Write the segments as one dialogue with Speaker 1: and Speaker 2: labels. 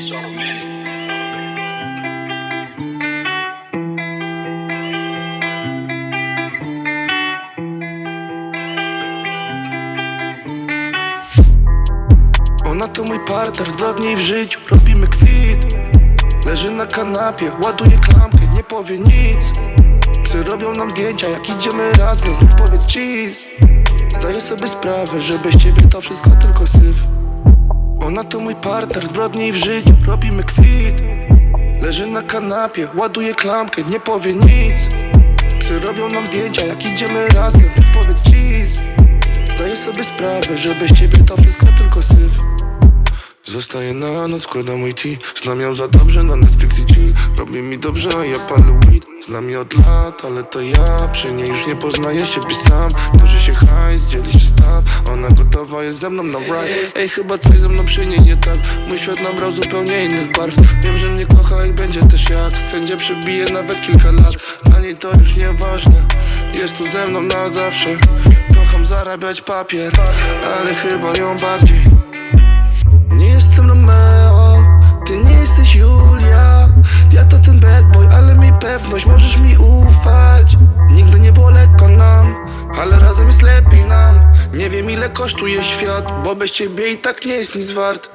Speaker 1: automatic.
Speaker 2: Ona to mój partner, zbrodni w życiu, robimy kwit. Leży na kanapie, ładuje klamkę, nie powie nic. Psy robią nam zdjęcia, jak idziemy razem, więc powiedz cheese. Zdaję sobie sprawę, że bez ciebie to wszystko tylko syf Ona to mój partner, zbrodni w życiu, robimy kwit. Leży na kanapie, ładuje klamkę, nie powie nic. Psy robią nam zdjęcia, jak idziemy razem, więc powiedz cheese. Zdaję sobie sprawę, że bez ciebie to wszystko tylko syf. Zostaję na noc, składam mój tea Znam ją za dobrze na Netflix i Robi mi dobrze, a ja palę weed. Znam ją od lat, ale to ja Przy niej już nie poznaję siebie sam. Mnoży się hajs, dzieli się staw. Ona gotowa jest ze mną na ride. Ej, chyba coś ze mną przy niej nie tak. Mój świat nabrał zupełnie innych barw. Wiem, że mnie kocha i będzie też jak. Sędzia przebije nawet kilka lat. Dla niej to już nieważne. Jest tu ze mną na zawsze. Kocham zarabiać papier Ale chyba ją bardziej kosztuje świat, bo bez ciebie i tak nie jest nic wart.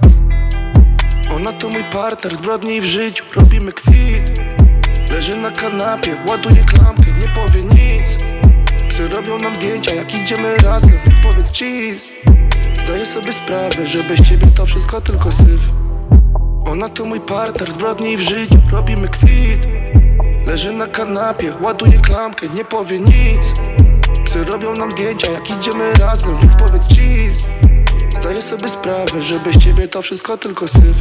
Speaker 2: Ona to mój partner, zbrodni w życiu, robimy kwit. Leży na kanapie, ładuje klamkę, nie powie nic. Psy robią nam zdjęcia, jak idziemy razem, więc powiedz cheese. Zdaję sobie sprawę, że bez ciebie to wszystko tylko syf. Ona to mój partner, zbrodni w życiu, robimy kwit. Leży na kanapie, ładuje klamkę, nie powie nic robią nam zdjęcia, jak idziemy razem, więc powiedz cheese Zdaję sobie sprawę, że bez ciebie to wszystko tylko syf